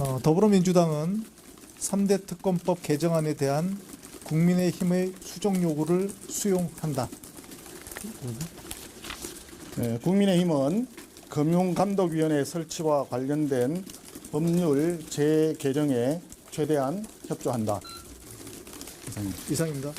어, 더불어민주당은 3대 특검법 개정안에 대한 국민의힘의 수정 요구를 수용한다. 네, 국민의힘은 금융감독위원회 설치와 관련된 법률 재개정에 최대한 협조한다. 이상입니다. 이상입니다.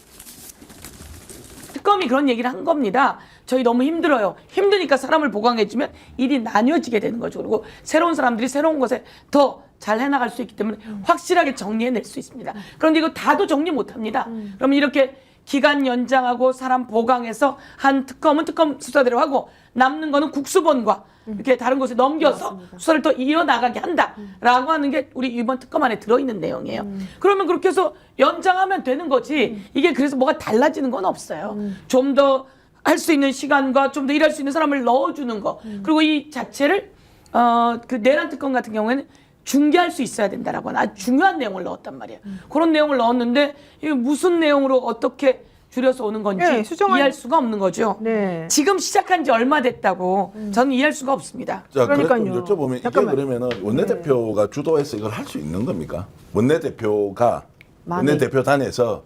특검이 그런 얘기를 한 겁니다. 저희 너무 힘들어요. 힘드니까 사람을 보강해주면 일이 나뉘어지게 되는 거죠. 그리고 새로운 사람들이 새로운 것에 더 잘 해나갈 수 있기 때문에 확실하게 정리해낼 수 있습니다. 그런데 이거 다도 정리 못합니다. 그러면 이렇게 기간 연장하고 사람 보강해서 한 특검은 특검 수사대로 하고 남는 거는 국수본과 이렇게 다른 곳에 넘겨서 수사를 더 이어나가게 한다라고 하는 게 우리 이번 특검 안에 들어있는 내용이에요. 그러면 그렇게 해서 연장하면 되는 거지 이게 그래서 뭐가 달라지는 건 없어요. 좀더 할 수 있는 시간과 좀 더 일할 수 있는 사람을 넣어주는 거. 그리고 이 자체를 어 그 내란 특검 같은 경우에는 중계할 수 있어야 된다라고 하는 아주 중요한 내용을 넣었단 말이에요. 그런 내용을 넣었는데 이게 무슨 내용으로 어떻게 줄여서 오는 건지 네, 수정안- 이해할 수가 없는 거죠. 네. 지금 시작한 지 얼마 됐다고 저는 이해할 수가 없습니다. 자, 그러니까요. 여쭤보면 이게 잠깐만. 그러면은 원내대표가 주도해서 이걸 할 수 있는 겁니까? 원내대표가 마음에- 원내대표단에서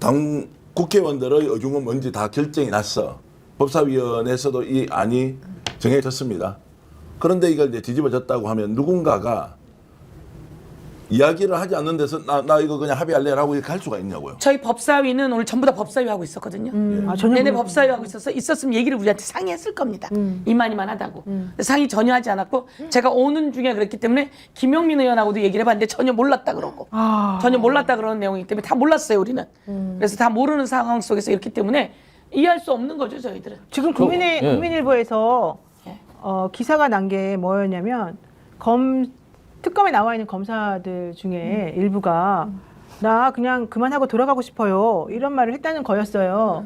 당 국회의원들의 의중은 뭔지 다 결정이 났어. 법사위원회에서도 이 안이 정해졌습니다. 그런데 이걸 이제 뒤집어졌다고 하면 누군가가 이야기를 하지 않는 데서 나, 나 이거 그냥 합의할래라고 이렇게 할 수가 있냐고요. 저희 법사위는 오늘 전부 다 법사위 하고 있었거든요. 아, 전혀 내내 몰랐- 법사위 하고 있어서 있었으면 얘기를 우리한테 상의했을 겁니다. 이만이만 하다고. 근데 상의 전혀 하지 않았고 제가 오는 중에 그랬기 때문에 김영민 의원하고도 얘기를 해봤는데 전혀 몰랐다 그러고 아. 전혀 몰랐다 그러는 내용이기 때문에 다 몰랐어요 우리는. 그래서 다 모르는 상황 속에서 이렇기 때문에 이해할 수 없는 거죠 저희들은. 지금 국민의 예. 국민일보에서 예. 어, 기사가 난 게 뭐였냐면 검 특검에 나와 있는 검사들 중에 일부가 나 그냥 그만하고 돌아가고 싶어요. 이런 말을 했다는 거였어요.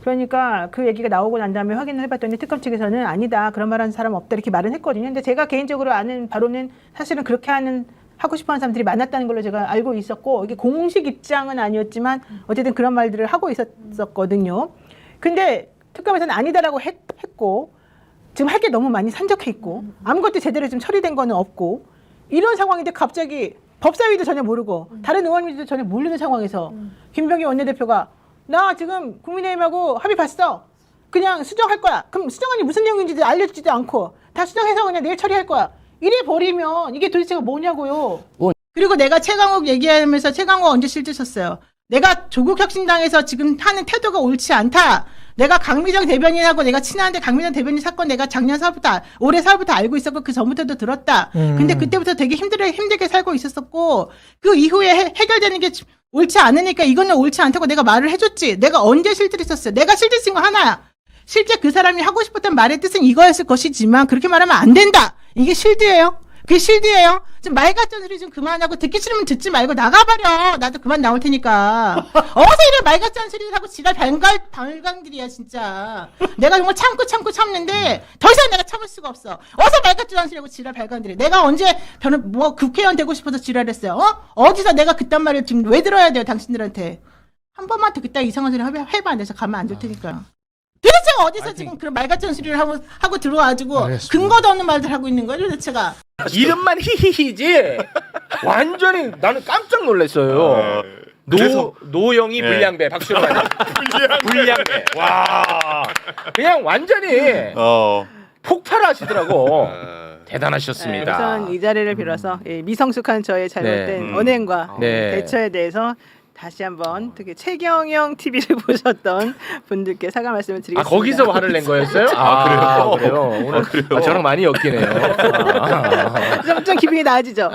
그러니까 그 얘기가 나오고 난 다음에 확인을 해봤더니 특검 측에서는 아니다. 그런 말하는 사람 없다. 이렇게 말은 했거든요. 근데 제가 개인적으로 아는 바로는 사실은 그렇게 하는 하고 싶어하는 사람들이 많았다는 걸로 제가 알고 있었고 이게 공식 입장은 아니었지만 어쨌든 그런 말들을 하고 있었거든요. 근데 특검에서는 아니다라고 했, 고 지금 할 게 너무 많이 산적해 있고 아무것도 제대로 좀 처리된 거는 없고 이런 상황인데 갑자기 법사위도 전혀 모르고 다른 의원님들도 전혀 모르는 상황에서 김병기 원내대표가 나 지금 국민의힘하고 합의 봤어. 그냥 수정할 거야. 그럼 수정안이 무슨 내용인지도 알려주지도 않고 다 수정해서 그냥 내일 처리할 거야. 이래 버리면 이게 도대체가 뭐냐고요. 뭐- 그리고 내가 최강욱 얘기하면서 최강욱 언제 실드셨어요? 내가 조국 혁신당에서 지금 하는 태도가 옳지 않다. 내가 강미정 대변인하고 내가 친한데 강미정 대변인 사건 내가 작년 4월부터 올해 4월부터 알고 있었고 그 전부터도 들었다. 근데 그때부터 되게 힘들어 힘들게 살고 있었었고 그 이후에 해, 해결되는 게 옳지 않으니까 이거는 옳지 않다고 내가 말을 해줬지. 내가 언제 실드를 썼어요? 내가 실드 쓴거 하나야. 실제 그 사람이 하고 싶었던 말의 뜻은 이거였을 것이지만 그렇게 말하면 안 된다. 이게 실드예요. 그게 실드예요. 좀 말 같은 소리 좀 그만하고 듣기 싫으면 듣지 말고 나가버려. 나도 그만 나올 테니까. 어서 이런 말 같은 소리를 하고 지랄 발광 발광들이야 진짜. 내가 정말 참고 참고 참는데 더 이상 내가 참을 수가 없어. 어서 말 같은 소리 하고 지랄 발광들이. 내가 언제 변호 뭐 국회의원 되고 싶어서 지랄했어요. 어? 어디서 내가 그딴 말을 지금 왜 들어야 돼요 당신들한테? 한 번만 더 그따 이상한 소리 해봐, 돼서 가만 안둘 테니까. 도대체가 어디서 지금 그런 말 같은 소리를 하고 하고 들어와가지고 근거도 없는 말들 하고 있는 거예요 도대체가. 이름만 히히히지 완전히 나는 깜짝 놀랐어요. 노 그래서- 노영이 예. 불량배 박수로 가자. 불량배. 와 그냥 완전히 어. 폭발하시더라고. 어. 대단하셨습니다. 네, 우선 이 자리를 빌어서 이 미성숙한 저의 잘못된 네. 음. 언행과 네. 대처에 대해서 다시 한번 특히 최경영 TV를 보셨던 분들께 사과 말씀을 아 드리겠습니다. 거기서 화를 낸 거였어요? 아, 그래요? 오늘 아, 저랑 많이 엮이네요. 아. 좀, 좀 기분이 나아지죠.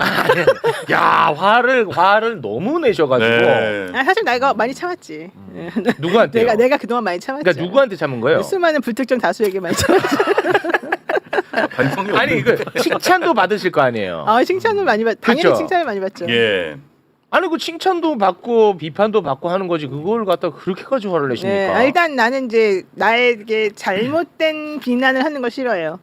야 화를 화를 너무 내셔가지고 네. 아, 사실 나 이거 많이 참았지. 예. 누구한테요? 내가 내가 그동안 많이 참았죠. 그러니까 누구한테 참은 거예요? 수많은 불특정 다수에게 많이 참았죠. 반성이 아니 그 칭찬도 받으실 거 아니에요. 아, 칭찬을 많이 받. 당연히 그렇죠. 칭찬을 많이 받죠. 예. 아니 그 칭찬도 받고 비판도 받고 하는 거지 그걸 갖다 가 그렇게까지 화를 내십니까? 네, 아, 일단 나는 이제 나에게 잘못된 비난을 하는 걸 싫어해요.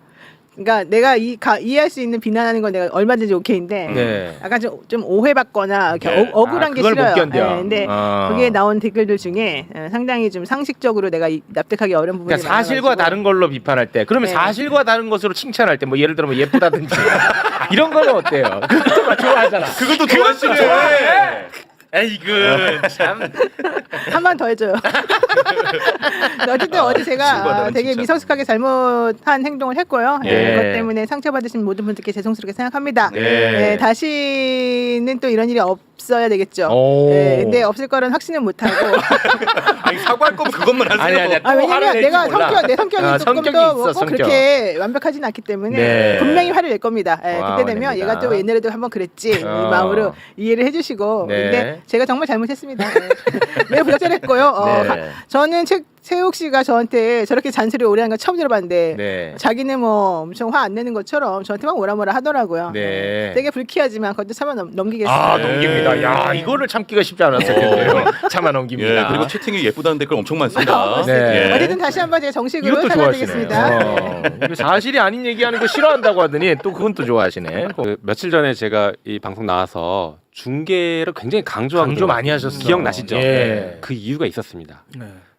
그러니까 내가 이, 가, 이해할 수 있는 비난하는 건 내가 얼마든지 오케이인데 네. 약간 좀, 좀 오해받거나 이렇게 네. 어, 억울한 아, 게 그걸 못 싫어요. 견뎌. 예, 근데 아. 그게 나온 댓글들 중에 예, 상당히 좀 상식적으로 내가 이- 납득하기 어려운 부분이 그러니까 사실과 많아가지고. 다른 걸로 비판할 때 그러면 네. 사실과 다른 것으로 칭찬할 때 뭐 예를 들어 뭐 예쁘다든지 이런 거는 어때요? 그것도 막 좋아하잖아. 그것도 좋아하시네. 에이그 참. 한 번 더 해줘요. 어쨌든 어제 제가 아, 되게 진짜. 미성숙하게 잘못한 행동을 했고요. 예. 예, 그것 때문에 상처받으신 모든 분들께 죄송스럽게 생각합니다. 네. 예, 다시는 또 이런 일이 없어야 되겠죠. 오. 예, 근데 없을 거는 확신은 못하고. 아니 사과할 거면 그것만 하세요. 아니 아니. 아, 왜냐면 내가 성격, 내 성격이 아, 조금 성격이 더 있어, 뭐꼭 성격. 그렇게 완벽하진 않기 때문에 네. 분명히 화를 낼 겁니다. 예, 와, 그때 되면 화냅니다. 얘가 또 옛날에도 한번 그랬지 이 어. 마음으로 이해를 해주시고. 네. 근데 제가 정말 잘못했습니다. 예. 매우 부적절했고요. 어, 네. 가- 저는 최, 최욱 씨가 저한테 저렇게 잔소리 오래 한거 처음 들어봤는데 네. 자기는 뭐 엄청 화 안 내는 것처럼 저한테 막 뭐라 뭐라 하더라고요. 네. 되게 불쾌하지만 그것도 참아 넘, 넘기겠습니다. 아 네. 넘깁니다. 야 이거를 참기가 쉽지 않았을 텐데요. 참아 넘깁니다. 예, 그리고 채팅이 예쁘다는 댓글 엄청 많습니다. 네. 예. 어디든 다시 한번 제가 정식으로 이것도 사과드리겠습니다. 좋아하시네요. 어, 이거 사실이 아닌 얘기하는 거 싫어한다고 하더니 또 그건 또 좋아하시네. 그 며칠 전에 제가 이 방송 나와서 중계를 굉장히 강조하고 강조 많이 하셨어. 기억나시죠? 예. 그 이유가 있었습니다.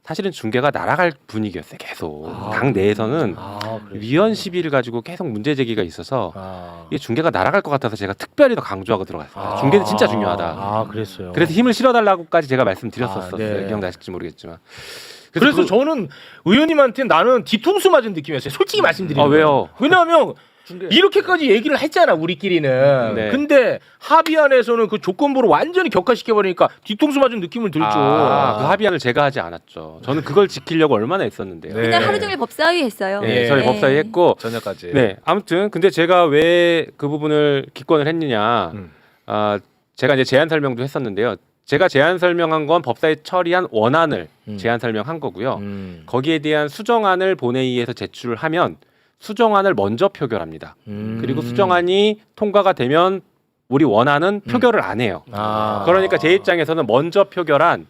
사실은 중계가 날아갈 분위기였어요. 계속 당 내에서는 아, 그래. 위헌 시비를 가지고 계속 문제 제기가 있어서 아. 이게 중계가 날아갈 것 같아서 제가 특별히 더 강조하고 들어갔습니다. 중계는 진짜 중요하다. 아, 그랬어요. 그래서 힘을 실어달라고까지 제가 말씀드렸었어요. 아, 네. 기억나실지 모르겠지만. 그래서 그- 저는 의원님한테 나는 뒤통수 맞은 느낌이었어요. 솔직히 말씀드리면. 아, 왜요? 왜냐하면 이렇게까지 얘기를 했잖아 우리끼리는. 네. 근데 합의안에서는 그 조건부로 완전히 격화시켜 버리니까 뒤통수 맞은 느낌을 들죠. 아, 그 합의안을 제가 하지 않았죠. 저는 그걸 지키려고 얼마나 애썼는데요. 네. 그냥 하루 종일 법사위 했어요. 네, 예. 저희 법사위 했고 저녁까지. 네, 아무튼 근데 제가 왜 그 부분을 기권을 했느냐? 음. 아, 제가 이제 제안 설명도 했었는데요. 제가 제안 설명한 건 법사위 처리한 원안을 음. 제안 설명한 거고요. 음. 거기에 대한 수정안을 본회의에서 제출을 하면 수정안을 먼저 표결합니다. 음. 그리고 수정안이 통과가 되면 우리 원안은 표결을 안 해요. 아. 그러니까 제 입장에서는 먼저 표결한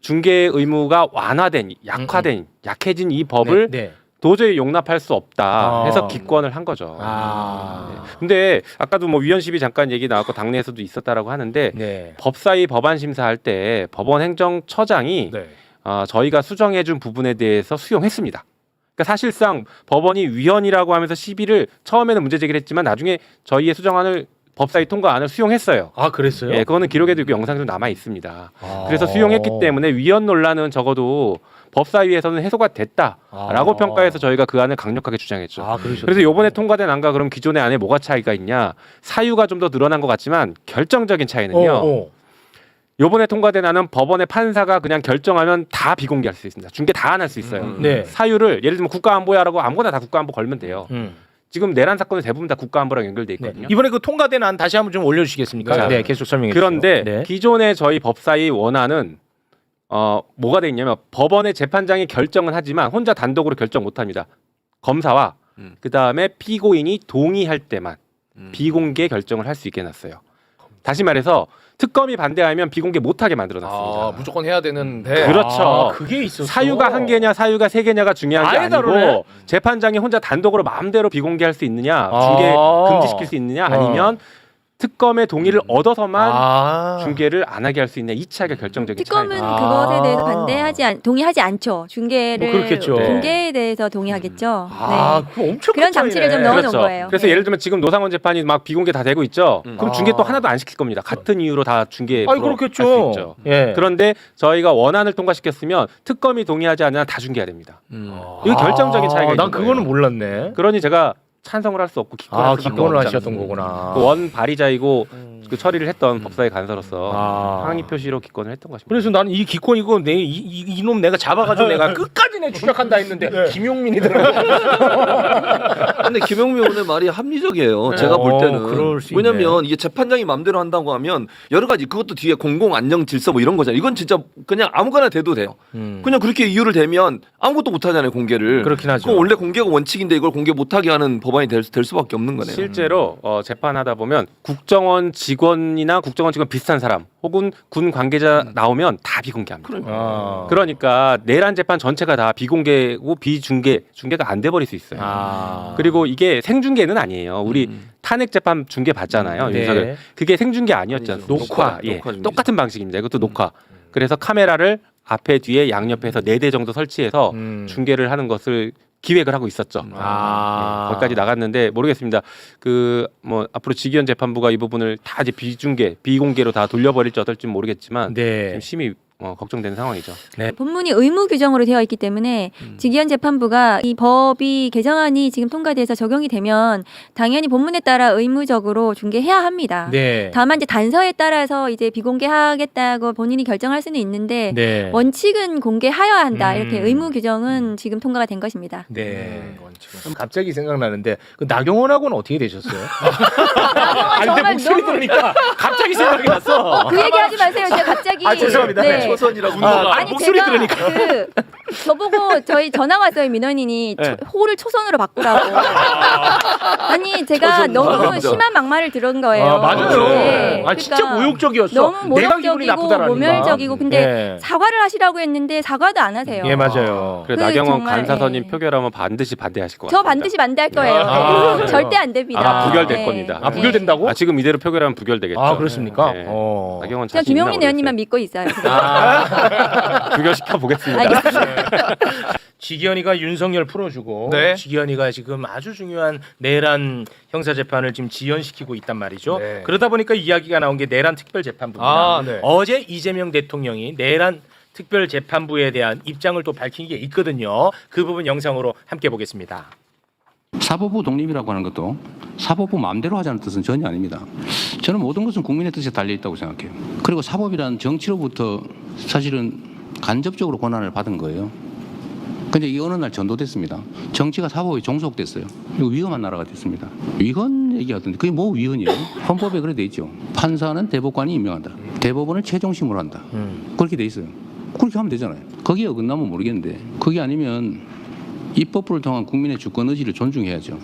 중개 의무가 완화된, 약화된, 약해진 이 법을 네. 네. 도저히 용납할 수 없다 아. 해서 기권을 한 거죠. 아. 근데 아까도 뭐 위헌십이 잠깐 얘기 나왔고 당내에서도 있었다라고 하는데 네. 법사위 법안 심사할 때 법원 행정처장이 네. 어, 저희가 수정해준 부분에 대해서 수용했습니다. 그러니까 사실상 법원이 위헌이라고 하면서 시비를 처음에는 문제 제기를 했지만 나중에 저희의 수정안을 법사위 통과안을 수용했어요. 아 그랬어요? 예, 그거는 기록에도 있고 영상도 남아 있습니다. 아. 그래서 수용했기 때문에 위헌 논란은 적어도 법사위에서는 해소가 됐다라고 아. 평가해서 저희가 그 안을 강력하게 주장했죠. 아. 그래서 요번에 통과된 안과 그럼 기존의 안에 뭐가 차이가 있냐? 사유가 좀 더 늘어난 것 같지만 결정적인 차이는요. 어, 어. 요번에 통과된 안은 법원의 판사가 그냥 결정하면 다 비공개할 수 있습니다. 중계 다 안 할 수 있어요. 음. 네. 사유를 예를 들면 국가안보야라고 아무거나 다 국가안보 걸면 돼요. 음. 지금 내란 사건은 대부분 다 국가안보랑 연결돼 네. 있거든요. 이번에 그 통과된 안 다시 한번 좀 올려주시겠습니까? 네. 네, 계속 설명해 그런데 주세요. 네. 기존의 저희 법사위 원안은 어 뭐가 돼 있냐면 법원의 재판장이 결정은 하지만 혼자 단독으로 결정 못 합니다. 검사와 음. 그 다음에 피고인이 동의할 때만 음. 비공개 결정을 할 수 있게 해놨어요. 다시 말해서 특검이 반대하면 비공개 못하게 만들어놨습니다. 아, 무조건 해야 되는데. 그렇죠. 아, 그게 있었어. 사유가 한 개냐 사유가 세 개냐가 중요한 게 아예 아니고 다르네. 재판장이 혼자 단독으로 마음대로 비공개할 수 있느냐 아. 중개 금지시킬 수 있느냐 어. 아니면 특검의 동의를 얻어서만 아. 중계를 안 하게 할 수 있냐 이 차이가 결정적인 특검은 차이가 아. 그것에 대해서 반대하지 않, 동의하지 않죠. 중계를 뭐 그렇겠죠. 중계에 대해서 동의하겠죠. 아, 네. 그 엄청 그런 큰. 장치를 좀 넣어 놓은 그렇죠. 거예요. 그래서 네. 예를 들면 지금 노상원 재판이 막 비공개 다 되고 있죠. 음. 그럼 아. 중계 또 하나도 안 시킬 겁니다. 같은 이유로 다 중계 아니 불허 그렇겠죠. 할수 있죠. 예. 그런데 저희가 원안을 통과시켰으면 특검이 동의하지 않으면 다 중계해야 됩니다. 음. 이거 결정적인 차이가 아, 난 있는 그거는 거예요. 몰랐네. 그러니 제가 찬성을 할 수 없고 기권할 아, 수밖에 기권을 없지 하셨던 않습니까? 거구나. 그원 발의자이고 그 처리를 했던 법사위 간사로서 아. 항의 표시로 기권을 했던 것입니다. 그래서 나는 이 기권 이거 내 이, 이, 이 놈 내가 잡아가지고 내가 끝까지 내 추적한다 했는데 김용민이더라고. 근데 김영미 오늘 말이 합리적이에요. 제가 어, 볼 때는 그럴 수 왜냐면 이게 재판장이 마음대로 한다고 하면 여러 가지 그것도 뒤에 공공 안녕 질서 뭐 이런 거잖아요. 이건 진짜 그냥 아무거나 돼도 돼요. 음. 그냥 그렇게 이유를 대면 아무것도 못 하잖아요 공개를. 그렇긴 하죠. 그건 원래 공개가 원칙인데 이걸 공개 못 하게 하는 법안이 될, 될 수밖에 없는 거네요. 실제로 어, 재판하다 보면 국정원 직 직원이나 국정원 직원 비슷한 사람 혹은 군 관계자 나오면 다 비공개합니다. 아. 그러니까 내란 재판 전체가 다 비공개고 비중계 중계가 안 돼 버릴 수 있어요. 아. 그리고 이게 생중계는 아니에요. 우리 음. 탄핵 재판 중계 봤잖아요. 네. 윤석열. 그게 생중계 아니었잖아요. 아니죠. 녹화. 녹화, 예. 녹화. 똑같은 방식입니다. 이것도 녹화. 그래서 카메라를 앞에 뒤에 양옆에서 네 대 정도 설치해서 음. 중계를 하는 것을 기획을 하고 있었죠. 아. 예, 거기까지 나갔는데 모르겠습니다. 그 뭐 앞으로 지기현 재판부가 이 부분을 다 이제 비중계, 비공개로 다 돌려버릴지 어떨지 모르겠지만 네. 지금 심히 어, 걱정되는 상황이죠. 법문이 의무 규정으로 되어 있기 때문에 직위원 재판부가 이 법이 개정안이 지금 통과돼서 적용이 되면 당연히 법문에 따라 의무적으로 중개해야 합니다. 네. 다만 이제 단서에 따라서 이제 비공개하겠다고 본인이 결정할 수는 있는데 네. 원칙은 공개하여야 한다. 음. 이렇게 의무 규정은 지금 통과가 된 것입니다. 네. 원칙은. 갑자기 생각나는데 그 나경원하고는 어떻게 되셨어요? 아니 근데 정말 목소리 너무- 들으니까 갑자기 생각이 났어. 그 얘기 하지 마세요. 제가 갑자기 아, 죄송합니다. 네. 초선이라고 아, 아니 목소리 제가 들으니까. 그 저보고 저희 전화 왔어요 민원인이 네. 초- 호를 초선으로 바꾸라고 아니 제가 초선 너무 맞아. 심한 막말을 들은 거예요 아, 맞아요. 네. 아, 진짜 그러니까 모욕적이었어. 너무 내가 기분이 모욕적이고. 모멸적이고 근데 네. 사과를 하시라고 했는데 사과도 안 하세요 예, 맞아요. 그래 그 나경원 정말, 간사선임 예. 표결하면 반드시 반대하실 것 저. 반드시 반대할 거예요 아, 네. 절대 안 됩니다 아, 부결될 네. 겁니다. 아, 부결된다고? 아, 지금 이대로 표결하면 부결되겠죠. 아, 그렇습니까? 네. 어. 나경원 저 자신 있나 김용민 의원님만. 믿고 있어요 아. 부결시켜 보겠습니다. 알겠습니다 지기현이가 윤석열 풀어주고 네. 지기현이가 지금 아주 중요한 내란 형사 재판을 지금 지연시키고 있단 말이죠. 네. 그러다 보니까 이야기가 나온 게 내란 특별 재판부입니다. 아, 네. 어제 이재명 대통령이 내란 특별 재판부에 대한 입장을 또 밝힌 게 있거든요. 그 부분 영상으로 함께 보겠습니다. 사법부 독립이라고 하는 것도 사법부 마음대로 하자는 뜻은 전혀 아닙니다. 저는 모든 것은 국민의 뜻에 달려 있다고 생각해요. 그리고 사법이란 정치로부터 사실은 간접적으로 권한을 받은 거예요. 근데 이 어느 날 전도됐습니다. 정치가 사법에 종속됐어요. 이거 위험한 나라가 됐습니다. 위헌 얘기하던데 그게 뭐 위헌이에요? 헌법에 그래 돼 있죠. 판사는 대법관이 임명한다. 대법원을 최종심으로 한다. 그렇게 돼 있어요. 그렇게 하면 되잖아요. 거기에 어긋나면 모르겠는데 그게 아니면 입법부를 통한 국민의 주권 의지를 존중해야죠.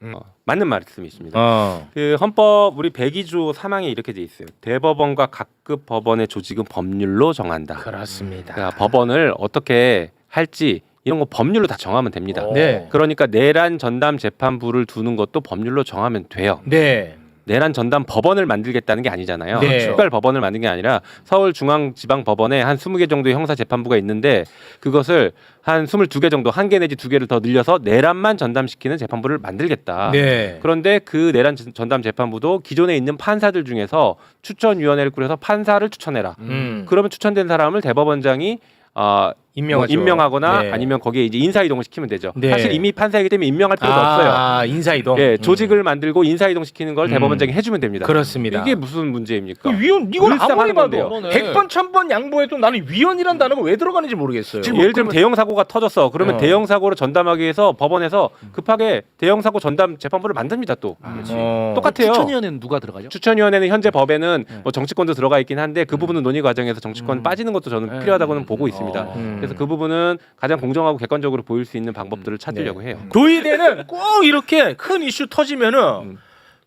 어, 맞는 말씀이십니다. 어. 그 헌법 우리 102조 3항에 이렇게 돼 있어요. 대법원과 각급 법원의 조직은 법률로 정한다. 그렇습니다. 그러니까 법원을 어떻게 할지 이런 거 법률로 다 정하면 됩니다. 네. 그러니까 내란 전담 재판부를 두는 것도 법률로 정하면 돼요. 네. 내란 전담 법원을 만들겠다는 게 아니잖아요. 네. 특별 법원을 만든 게 아니라 서울 중앙 지방 법원에 한 20개 정도의 형사 재판부가 있는데 그것을 한 22개 정도 한 개 내지 두 개를 더 늘려서 내란만 전담시키는 재판부를 만들겠다. 네. 그런데 그 내란 전- 전담 재판부도 기존에 있는 판사들 중에서 추천위원회를 꾸려서 판사를 추천해라. 음. 그러면 추천된 사람을 대법원장이 어, 임명하죠. 뭐 임명하거나 네. 아니면 거기에 이제 인사 이동을 시키면 되죠. 네. 사실 이미 판사이기 때문에 임명할 필요가 없어요. 아, 인사 이동. 예, 음. 조직을 만들고 인사 이동 시키는 걸 음. 대법원장이 해주면 됩니다. 그렇습니다. 이게 무슨 문제입니까? 위원 이건 늘상 아무리 봐도 건데요. 그러네. 100번 1000번 양보해도 나는 위원이란 단어가 왜 들어가는지 모르겠어요. 예를 들면 대형 사고가 터졌어. 그러면 어. 대형 사고를 전담하기 위해서 법원에서 급하게 대형 사고 전담 재판부를 만듭니다. 또 어. 똑같아요. 추천위원회는 누가 들어가죠? 추천위원회는 현재 법에는 뭐 정치권도 들어가 있긴 한데 그 부분은 논의 과정에서 정치권 음. 빠지는 것도 저는 네. 필요하다고는 보고 있습니다. 어. 음. 그래서 그 부분은 가장 공정하고 객관적으로 보일 수 있는 방법들을 찾으려고 해요. 도의대는 꼭 이렇게 큰 이슈 터지면은 음.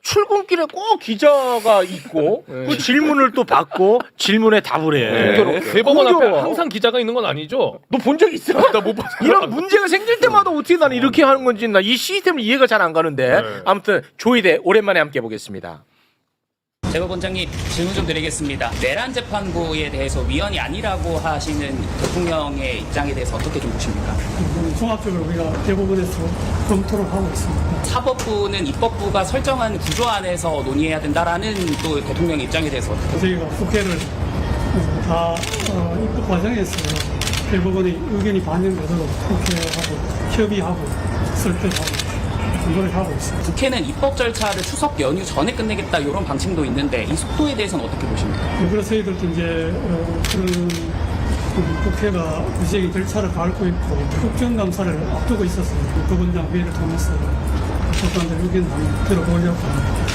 출근길에 꼭 기자가 있고 그 질문을 또 받고 질문에 답을 해. 공교롭게. 대법원 앞에 공교로워. 항상 기자가 있는 건 아니죠? 너 본 적 있어? 나 못 봤어. 이런 문제가 생길 때마다 어떻게 나는 이렇게 하는 건지 나 이 시스템을 이해가 잘 안 가는데 아무튼 조의대 오랜만에 함께 보겠습니다. 대법원장님 질문 좀 드리겠습니다. 내란 재판부에 대해서 위헌이 아니라고 하시는 대통령의 입장에 대해서 어떻게 좀 보십니까? 종합적으로 우리가 대법원에서 검토를 하고 있습니다. 사법부는 입법부가 설정한 구조 안에서 논의해야 된다라는 또 대통령의 입장에 대해서 어떻게 저희가 국회를 어, 다 어, 입법 과정에서 대법원의 의견이 반영되도록 국회하고 협의하고 설득하고 공부를 하고 있습니다. 국회는 입법 절차를 추석 연휴 전에 끝내겠다 이런 방침도 있는데 이 속도에 대해서는 어떻게 보십니까? 그래서 저희들도 이제 어, 그런 그 국회가 구체적인 절차를 밟고 있고 국정감사를 앞두고 있었습니다. 법원장 회의를 통해서 의견을 한번 들어보려고 합니다.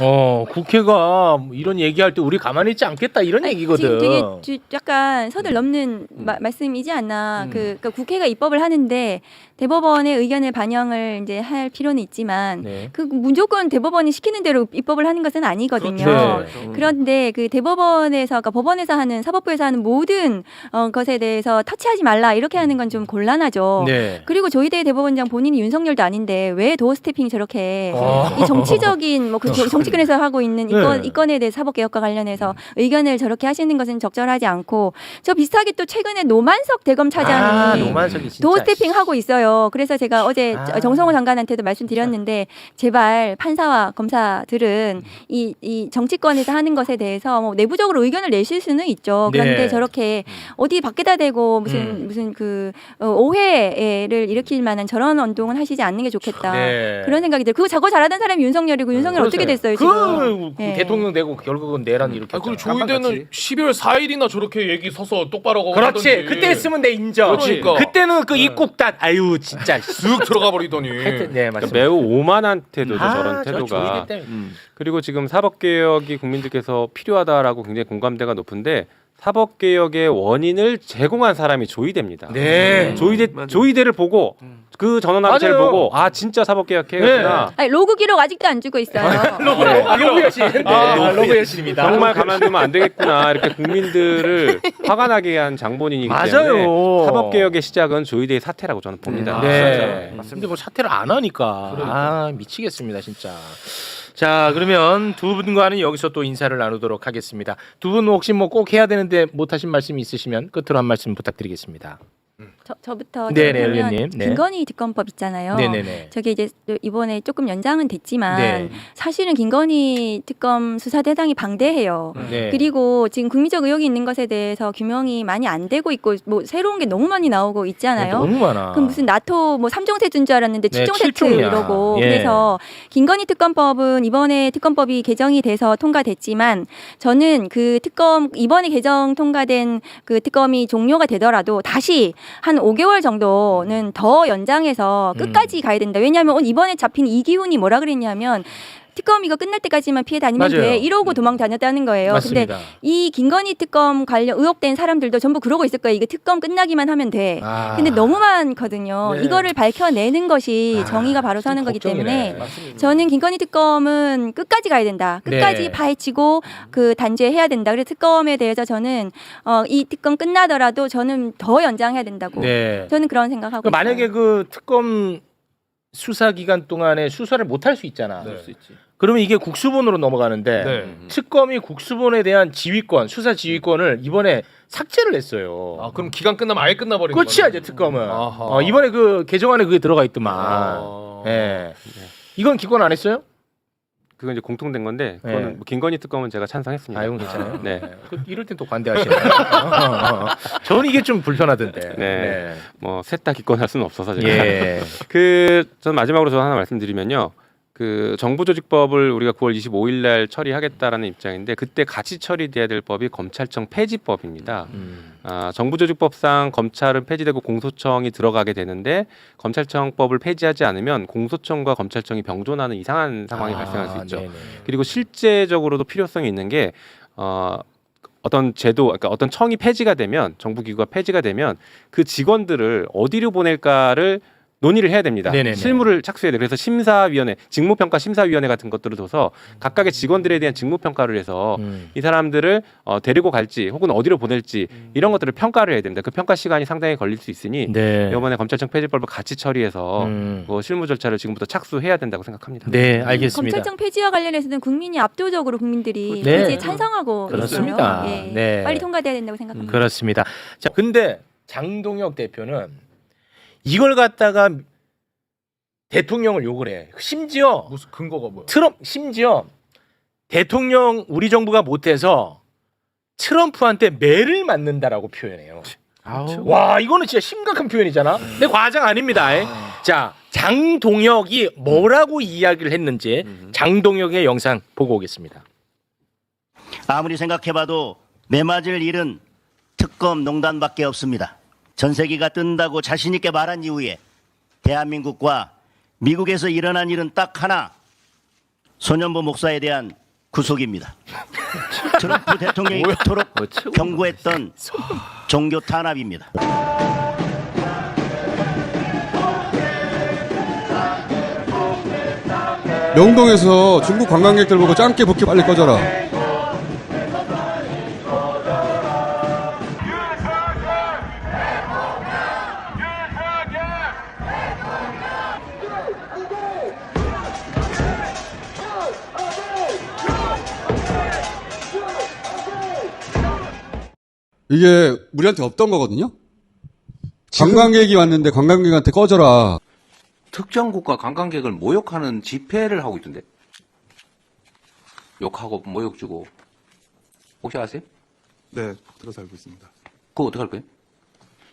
어 국회가 뭐 이런 얘기할 때 우리 가만히 있지 않겠다 이런 얘기거든. 지금 되게 주- 약간 선을 넘는 마- 말씀이지 않나. 그 그러니까 국회가 입법을 하는데 대법원의 의견을 반영을 이제 할 필요는 있지만 네. 그 무조건 대법원이 시키는 대로 입법을 하는 것은 아니거든요. 그렇죠. 그런데 그 대법원에서 그러니까 법원에서 하는 사법부에서 하는 모든 어, 것에 대해서 터치하지 말라 이렇게 하는 건 좀 곤란하죠. 네. 그리고 조희대 대법원장 본인이 윤석열도 아닌데 왜 도어 스태핑 저렇게 아. 이 정치적인 뭐 그 정치 권에서 하고 있는 이건 네. 이건에 대해 사법 개혁과 관련해서 의견을 저렇게 하시는 것은 적절하지 않고 저 비슷하게 또 최근에 노만석 대검 차장이 아. 도어 스태핑 하고 있어요. 그래서 제가 어제 아. 정성호 장관한테도 말씀드렸는데 제발 판사와 검사들은 이, 이 정치권에서 하는 것에 대해서 뭐 내부적으로 의견을 내실 수는 있죠. 그런데 네. 저렇게 어디 밖에다 대고 무슨 음. 무슨 그 어, 오해를 일으킬 만한 저런 운동은 하시지 않는 게 좋겠다. 네. 그런 생각이 들어요. 그거 자고 잘하던 사람이 윤석열이고 윤석열 어떻게 됐어요 지금? 그 예. 대통령 되고 결국은 내란 이렇게. 아, 그리고 조이대는 12월 4일이나 저렇게 얘기 서서 똑바로 하고 그렇지. 하던지. 그때 했으면 내 인정. 그러니까. 그때는 그 입국단 아유 진짜. 쓱 들어가 버리더니. 하여튼, 네 맞습니다. 매우 오만한 태도죠 아, 저런 저 태도가. 조이대 때문에. 그리고 지금 사법 개혁이 국민들께서 필요하다라고 굉장히 공감대가 높은데 사법 개혁의 원인을 제공한 사람이 조이대입니다. 네. 조이대 조이대를 보고 그 전원 합의체를 맞아요. 보고 아 진짜 사법 개혁 해야겠구나. 아니, 로그 기록 아직도 안 주고 있어요. 로그 아, 로그 여신. 아, 로그 여신입니다. 정말 가만두면 안 되겠구나 이렇게 국민들을 화가 나게 한 장본인이기 맞아요. 때문에 사법 개혁의 시작은 조이대의 사태라고 저는 봅니다. 네. 근데 뭐 사퇴를 안 하니까 아 미치겠습니다 진짜. 자 그러면 두 분과는 여기서 또 인사를 나누도록 하겠습니다. 두 분 혹시 뭐 꼭 해야 되는데 못하신 말씀이 있으시면 끝으로 한 말씀 부탁드리겠습니다. 저, 저부터 네네, 그러면 의원님. 네. 김건희 특검법 있잖아요. 네네네. 저게 이제 이번에 조금 연장은 됐지만 네. 사실은 김건희 특검 수사 대상이 방대해요. 네. 그리고 지금 국민적 의혹이 있는 것에 대해서 규명이 많이 안 되고 있고 뭐 새로운 게 너무 많이 나오고 있잖아요. 너무 많아. 그럼 무슨 나토 뭐 3종 세트인 줄 알았는데 네, 7종 세트. 이러고 예. 그래서 김건희 특검법은 이번에 특검법이 개정이 돼서 통과됐지만 저는 그 특검 이번에 개정 통과된 그 특검이 종료가 되더라도 다시 한 5개월 정도는 더 연장해서 음. 끝까지 가야 된다. 왜냐하면 이번에 잡힌 이기훈이 뭐라 그랬냐면 특검 이거 끝날 때까지만 피해 다니면 맞아요. 돼 이러고 도망 다녔다는 거예요. 근데 맞습니다. 이 김건희 특검 관련 의혹된 사람들도 전부 그러고 있을 거예요. 이게 특검 끝나기만 하면 돼. 아. 근데 너무 많거든요. 네. 이거를 밝혀내는 것이 아, 정의가 바로 좀 서는 거기 걱정이네. 때문에 맞습니다. 저는 김건희 특검은 끝까지 가야 된다. 끝까지 네. 파헤치고 그 단죄해야 된다. 그래서 특검에 대해서 저는 어, 이 특검 끝나더라도 저는 더 연장해야 된다고. 네. 저는 그런 생각하고 그 만약에 있어요. 그 특검 수사 기간 동안에 수사를 못 할 수 있잖아. 네. 그러면 이게 국수본으로 넘어가는데 네. 특검이 국수본에 대한 지휘권, 수사 지휘권을 이번에 삭제를 했어요. 아, 그럼 기간 끝나면 아예 끝나버리는 끝이야 거네. 이제 특검은. 아하. 어, 이번에 그 개정안에 그게 들어가 있더만. 아. 예. 이건 기권 안 했어요? 그건 이제 공통된 건데 그거는 네. 뭐 김건희 특검은 제가 찬성했습니다. 아, 이건 괜찮아요. 네. 그 이럴 땐 또 관대하시네. 어, 어, 어. 저는 이게 좀 불편하던데. 네. 뭐셋 다 기권할 수는 없어서 제가. 예. 그 저는 마지막으로 저 하나 말씀드리면요. 그 정부조직법을 우리가 9월 25일 날 처리하겠다라는 입장인데 그때 같이 처리돼야 될 법이 검찰청 폐지법입니다. 음. 아, 정부조직법상 검찰은 폐지되고 공소청이 들어가게 되는데 검찰청법을 폐지하지 않으면 공소청과 검찰청이 병존하는 이상한 상황이 아, 발생할 수 있죠. 네네. 그리고 실제적으로도 필요성이 있는 게 어, 어떤 제도, 그러니까 어떤 청이 폐지가 되면 정부 기구가 폐지가 되면 그 직원들을 어디로 보낼까를 논의를 해야 됩니다. 네네네. 실무를 착수해야 돼. 그래서 심사위원회, 직무평가 심사위원회 같은 것들을 둬서 각각의 직원들에 대한 직무평가를 해서 음. 이 사람들을 어, 데리고 갈지 혹은 어디로 보낼지 이런 것들을 평가를 해야 됩니다. 그 평가 시간이 상당히 걸릴 수 있으니 네. 이번에 검찰청 폐지법을 같이 처리해서 음. 그 실무 절차를 지금부터 착수해야 된다고 생각합니다. 네, 알겠습니다. 검찰청 폐지와 관련해서는 국민이 압도적으로 국민들이 네. 폐지에 찬성하고 그렇습니다. 있어요. 예. 네. 빨리 통과돼야 된다고 생각합니다. 그렇습니다. 자, 근데 장동혁 대표는 이걸 갖다가 대통령을 욕을 해. 심지어 무슨 근거가 뭐야? 트럼프 심지어 대통령 우리 정부가 못해서 트럼프한테 매를 맞는다라고 표현해요. 와 이거는 진짜 심각한 표현이잖아. 근데 과장 아닙니다. 자 장동혁이 뭐라고 이야기를 했는지 장동혁의 영상 보고 오겠습니다. 아무리 생각해봐도 매 맞을 일은 특검 농단밖에 없습니다. 전세기가 뜬다고 자신있게 말한 이후에 대한민국과 미국에서 일어난 일은 딱 하나. 소년부 목사에 대한 구속입니다. 트럼프 대통령이 그토록 경고했던 종교 탄압입니다. 명동에서 중국 관광객들 보고 짱깨 복귀 빨리 꺼져라. 우리한테 없던 거거든요. 관광객이 왔는데 관광객한테 꺼져라. 특정 국가 관광객을 모욕하는 집회를 하고 있던데. 욕하고 모욕 주고. 혹시 아세요? 네, 들어서 알고 있습니다. 그거 어떻게 할 거예요?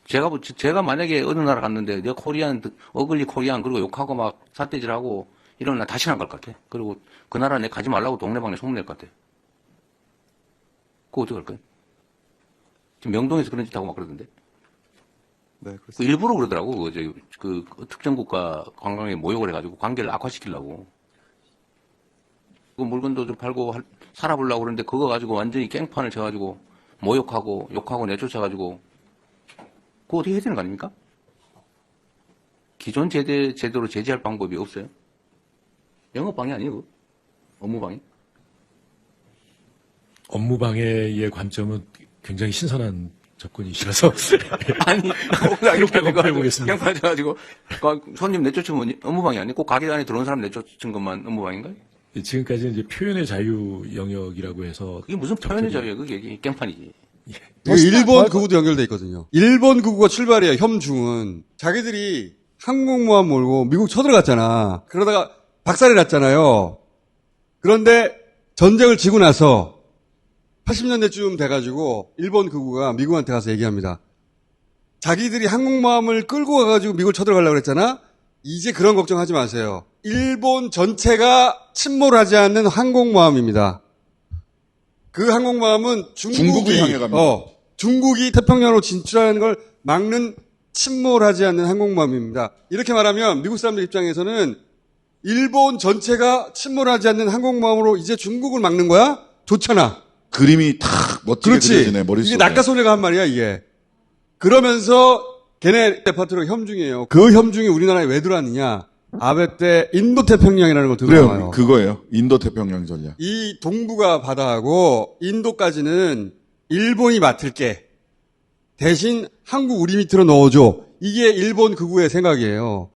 제가 뭐- 제가 만약에 어느 나라 갔는데 내 코리안 어글리 코리안 그리고 욕하고 막 삿대질하고 이러면 나 다시는 안 갈 것 같아. 그리고 그 나라 내 가지 말라고 동네방네 소문낼 것 같아. 그거 어떻게 할 거예요? 지금 명동에서 그런 짓 하고 막 그러던데. 네, 그 일부러 그러더라고. 그, 저기, 그, 그 특정 국가 관광에 모욕을 해가지고 관계를 악화시키려고. 그 물건도 좀 팔고 할- 살아보려고 그러는데 그거 가지고 완전히 깽판을 쳐가지고 모욕하고 욕하고 내쫓아가지고 그거 어떻게 해야 되는 거 아닙니까? 기존 제대, 제대로 제재할 방법이 없어요? 영업방해 아니에요? 업무방해? 업무 방해의 관점은 굉장히 신선한 접근이시라서 아니, 이렇게 해보겠습니다. 깽판 쳐가지고 그 손님 내쫓으면 업무방해 아니에요? 꼭 가게 안에 들어온 사람 내쫓은 것만 업무방해인가요? 지금까지는 이제 표현의 자유 영역이라고 해서 그게 무슨 표현의 자유예요? 그게 깽판이지. 이게 일본 극우도 연결돼 있거든요. 일본 극우가 출발이에요. 혐중은 자기들이 항공모함 몰고 미국 쳐들어갔잖아. 그러다가 박살이 났잖아요. 그런데 전쟁을 지고 나서 80년대쯤 돼가지고 일본 극우가 미국한테 가서 얘기합니다. 자기들이 항공모함을 끌고 가가지고 미국을 쳐들어가려고 그랬잖아. 이제 그런 걱정하지 마세요. 일본 전체가 침몰하지 않는 항공모함입니다. 그 항공모함은 중국이 중국을 향해 갑니다. 어, 중국이 태평양으로 진출하는 걸 막는 침몰하지 않는 항공모함입니다. 이렇게 말하면 미국 사람들 입장에서는 일본 전체가 침몰하지 않는 항공모함으로 이제 중국을 막는 거야? 좋잖아. 그림이 탁 멋지게 그렇지. 그려지네 머릿속에. 이게 낙가소리가 한 말이야 이게. 그러면서 걔네 데파트로 혐중이에요. 그 혐중이 우리나라에 왜 들어왔느냐? 아베 때 인도 태평양이라는 거 그래요. 들어와요. 그거예요. 인도 태평양 전략. 이 동부가 바다하고 인도까지는 일본이 맡을게. 대신 한국 우리 밑으로 넣어줘. 이게 일본 극우의 생각이에요.